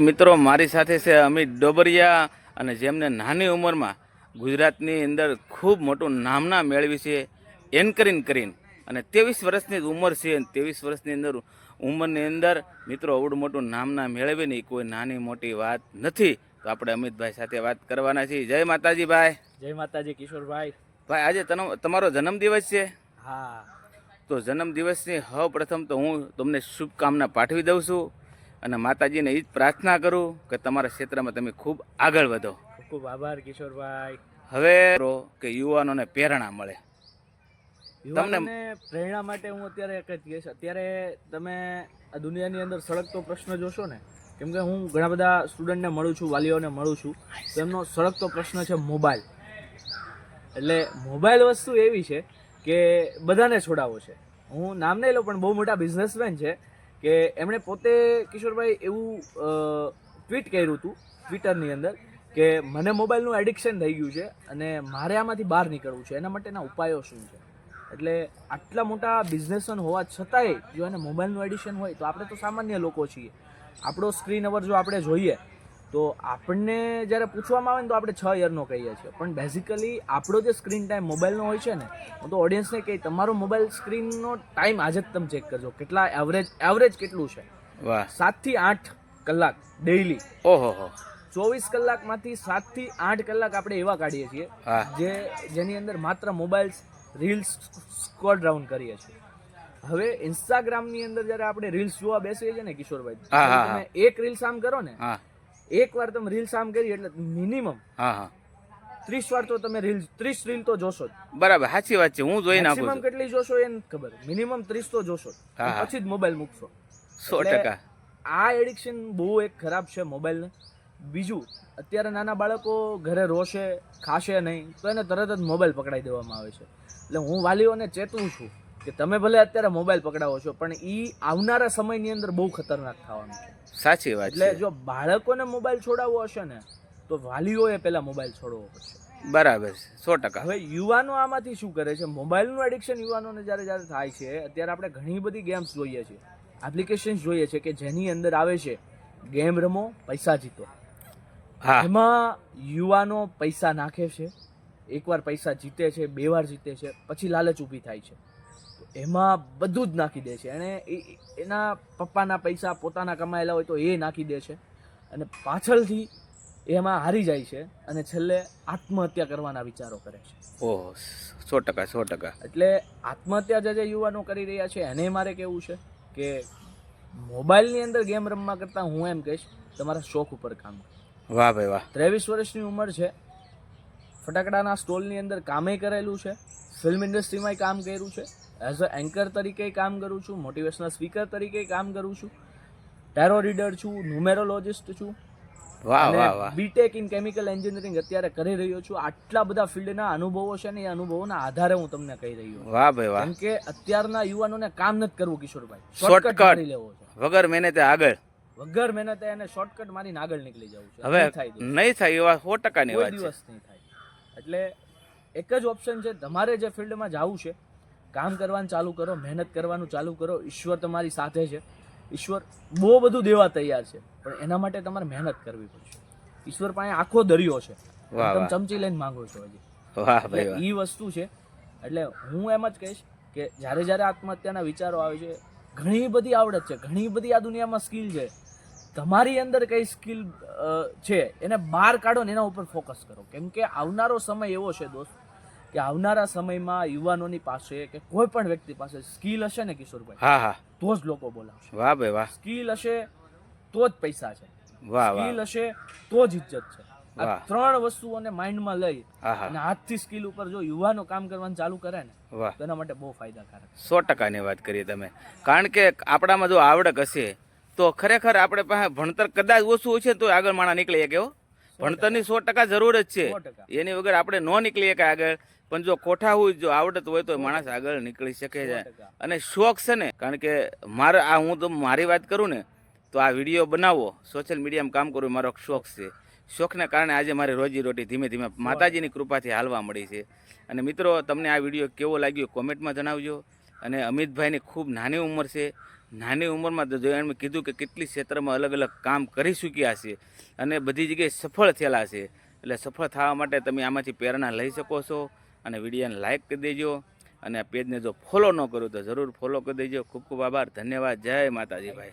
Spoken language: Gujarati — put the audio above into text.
મિત્રો મારી સાથે છે અમિત ડોબરિયા અને જેમને નાની ઉંમરમાં ગુજરાતની અંદર ખૂબ મોટું નામના મેળવી છે એન્કરિંગ કરીને. અને ત્રેવીસ વર્ષની ઉંમર છે અને ત્રેવીસ વર્ષની અંદર ઉંમરની અંદર મિત્રો અવડું મોટું નામના મેળવે નહીં કોઈ નાની મોટી વાત નથી. તો આપણે અમિતભાઈ સાથે વાત કરવાના છીએ. જય માતાજી ભાઈ જય માતાજી કિશોરભાઈ. ભાઈ આજે તમારો જન્મદિવસ છે? હા. તો જન્મદિવસની સૌ પ્રથમ તો હું તમને શુભકામના પાઠવી દઉં છું. અને માતાજીને એ જ પ્રાર્થના કરું કે તમારા ક્ષેત્રમાં તમે ખૂબ આગળ વધો. ખૂબ આભાર કિશોરભાઈ. હવે કે યુવાનોને પ્રેરણા મળે. તમને પ્રેરણા માટે હું અત્યારે એક જ કહીશ. અત્યારે તમે આ દુનિયાની અંદર સળગતો પ્રશ્ન જોશો ને કેમ કે હું ઘણા બધા સ્ટુડન્ટને મળું છું વાલીઓને મળું છું તેમનો સળગતો પ્રશ્ન છે મોબાઈલ. એટલે મોબાઈલ વસ્તુ એવી છે કે બધાને છોડાવો છે. હું નામ નહીં લઉં પણ બહુ મોટા બિઝનેસમેન છે. કે એમણે પોતે, કિશોરભાઈ, એવું ટ્વીટ કર્યું હતું ટ્વિટરની અંદર, કે મને મોબાઈલનું એડિક્શન થઈ ગયું છે અને મારે આમાંથી બહાર નીકળવું છે. એના માટેના ઉપાયો શું છે? એટલે આટલા મોટા બિઝનેસમેન હોવા છતાંય, જો એને મોબાઈલનું એડિક્શન હોય, તો આપણે તો સામાન્ય લોકો છીએ. આપણો સ્ક્રીન અવર જો આપણે જોઈએ તો આપણને જ્યારે પૂછવામાં આવે ને તો આપણે છ યરનો કહીએ છીએ. પણ બેઝિકલી આપણો જે સ્ક્રીન ટાઈમ મોબાઈલનો હોય છે ને હું તો ઓડિયન્સને કહી તમારો મોબાઈલ સ્ક્રીનનો ટાઈમ આજે જ તમે ચેક કરજો. કેટલા એવરેજ એવરેજ કેટલું છે? સાતથી આઠ કલાક ડેઈલી ઓહો ચોવીસ કલાકમાંથી સાતથી આઠ કલાક આપણે એવા કાઢીએ છીએ જે જેની અંદર માત્ર મોબાઈલ રીલ્સ સ્કોડ રાઉન્ડ કરીએ છીએ. હવે ઇન્સ્ટાગ્રામની અંદર જ્યારે આપણે રીલ્સ જોવા બેસીએ છીએ ને કિશોરભાઈ તમે એક રીલ્સ આમ કરો ને એક વાર તમે રીલ્સ આમ કરી એટલે મિનિમમ હા હા. ત્રીસ વાર તો તમે રીલ ત્રીસ રીલ તો જોશો જ. બરાબર સાચી વાત છે હું જોઈ નાખું મેક્સિમમ કેટલી જોશો એ ખબર મિનિમમ ત્રીસ તો જોશો. પછી જ મોબાઈલ મૂકશો. સો ટકા. આ એડિક્શન બહુ એક ખરાબ છે મોબાઈલને બીજું અત્યારે નાના બાળકો ઘરે રોશે ખાશે નહીં તો એને તરત જ મોબાઈલ પકડાઈ દેવામાં આવે છે. એટલે હું વાલીઓને ચેતવું છું કે તમે ભલે અત્યારે મોબાઈલ પકડાવો છો પણ એ આવનારા સમયની અંદર બહુ ખતરનાક થવાનું છે. સાચી વાત એટલે જો બાળકોને મોબાઈલ છોડાવવો હશે ને તો વાલીઓએ પહેલા મોબાઈલ છોડવો પડશે. બરાબર છે સો ટકા. હવે યુવાનો આમાંથી શું કરે છે મોબાઈલનું એડિક્શન યુવાનોને જ્યારે જ્યારે થાય છે અત્યારે આપણે ઘણી બધી ગેમ્સ જોઈએ છીએ એપ્લિકેશન્સ જોઈએ છે કે જેની અંદર આવે છે ગેમ રમો પૈસા જીતો. હા. એમાં યુવાનો પૈસા નાખે છે એકવાર પૈસા જીતે છે બે વાર જીતે છે પછી લાલચ ઊભી થાય છે. એમાં બધું જ નાખી દે છે. એણે એના પપ્પાના પૈસા પોતાના કમાયેલા હોય તો એ નાખી દે છે. અને પાછળથી એમાં હારી જાય છે અને છેલ્લે આત્મહત્યા કરવાના વિચારો કરે છે. ઓહ સો ટકા સો ટકા. એટલે આત્મહત્યા જે જે યુવાનો કરી રહ્યા છે એને મારે કેવું છે કે મોબાઈલની અંદર ગેમ રમવા કરતાં હું એમ કહીશ તમારા શોખ ઉપર કામ કરો. વાહ ભાઈ વાહ. ત્રેવીસ વર્ષની ઉંમર છે. ફટાકડાના સ્ટોલની અંદર કામે કરેલું છે. ફિલ્મ ઇન્ડસ્ટ્રીમાંય કામ કર્યું છે. એઝ અ એન્કર તરીકે કામ કરું છું મોટિવેશનલ સ્પીકર તરીકે કામ કરું છું ટેરો રીડર છું ન્યુમેરોલોજિસ્ટ છું બીટેક ઇન કેમિકલ એન્જિનિયરિંગ અત્યારે કરી રહ્યો છું. આટલા બધા ફિલ્ડના અનુભવો છે ને એ અનુભવોના આધારે હું તમને કહી રહ્યો છું. વાહ ભાઈ વાહ. કે અત્યારના યુવાનોને કામ નથી કરવું કિશોરભાઈ. શોર્ટકટ કરી લેવો છે. વગર મહેનતે આગળ. વગર મહેનતે એને શોર્ટકટ મારીને આગળ નીકળી જવું છે. હવે નહીં થાય નહીં થાય એવા સો ટકાની વાત દિવસ નહીં થાય. એટલે એક જ ઓપ્શન છે તમારે જે ફિલ્ડમાં જવું છે કામ કરવાનું ચાલુ કરો મહેનત કરવાનું ચાલુ કરો ઈશ્વર તમારી સાથે છે. ઈશ્વર બહુ બધું દેવા તૈયાર છે પણ એના માટે તમારે મહેનત કરવી પડશે. ઈશ્વર પાસે આખો દરિયો છે. તમે ચમચી લઈને માંગો છો હજી. એ વસ્તુ છે. એટલે હું એમ જ કહીશ કે જ્યારે જ્યારે આત્મહત્યાના વિચારો આવે છે ઘણી બધી આવડત છે ઘણી બધી આ દુનિયામાં સ્કિલ છે. તમારી અંદર કઈ સ્કિલ છે એને બહાર કાઢો ને એના ઉપર ફોકસ કરો. કેમ કે આવનારો સમય એવો છે દોસ્ત કે આવનારા સમયમાં યુવાનોની પાસે કે કોઈ પણ વ્યક્તિ પાસે સ્કિલ હશે ને કિશોરભાઈ? હા હા. તો જ લોકો બોલાવશે. વાહ ભાઈ વાહ. સ્કિલ હશે તો જ પૈસા છે. વાહ સ્કિલ હશે તો જ ઇજ્જત છે. આ. ત્રણ વસ્તુઓને માઇન્ડમાં લઈ હા અને હાથથી સ્કિલ ઉપર જો યુવાનો કામ કરવાનું ચાલુ કરે ને તો એના માટે બહુ ફાયદાકારક છે. સો ટકાની વાત કરીએ તમે. કારણ કે આપણામાં જો આવડત હશે તો ખરેખર આપણે પાસે ભણતર કદાચ ઓછું હશે તો આગળ માણા નીકળી શકે હો. ભણતરની સો ટકા જરૂર જ છે. એની વગર આપણે ન નીકળી કે આગળ. પણ જો કોઠાવું જો આવડત હોય તો માણસ આગળ નીકળી શકે છે. અને શોખ છે ને કારણ કે મારે આ હું તો મારી વાત કરું ને તો આ વીડિયો બનાવો. સોશિયલ મીડિયામાં કામ કરવું મારો શોખ છે. શોખને કારણે આજે મારી રોજી રોટી ધીમે ધીમે માતાજીની કૃપાથી હાલવા મળી છે. અને મિત્રો તમને આ વીડિયો કેવો લાગ્યો કોમેન્ટમાં જણાવજો. અને અમિતભાઈની ખૂબ નાની ઉંમર છે. નાની ઉંમરમાં તો જો એમણે કીધું કે કેટલી ક્ષેત્રમાં અલગ અલગ કામ કરી ચૂક્યા છે અને બધી જગ્યાએ સફળ થયેલા છે. એટલે સફળ થવા માટે તમે આમાંથી પ્રેરણા લઈ શકો છો. અને વિડીયોને લાઇક કરી દેજો. અને આ પેજને જો ફોલો ન કર્યું તો જરૂર ફોલો કરી દેજો. ખૂબ ખૂબ આભાર. ધન્યવાદ. જય માતાજી ભાઈ.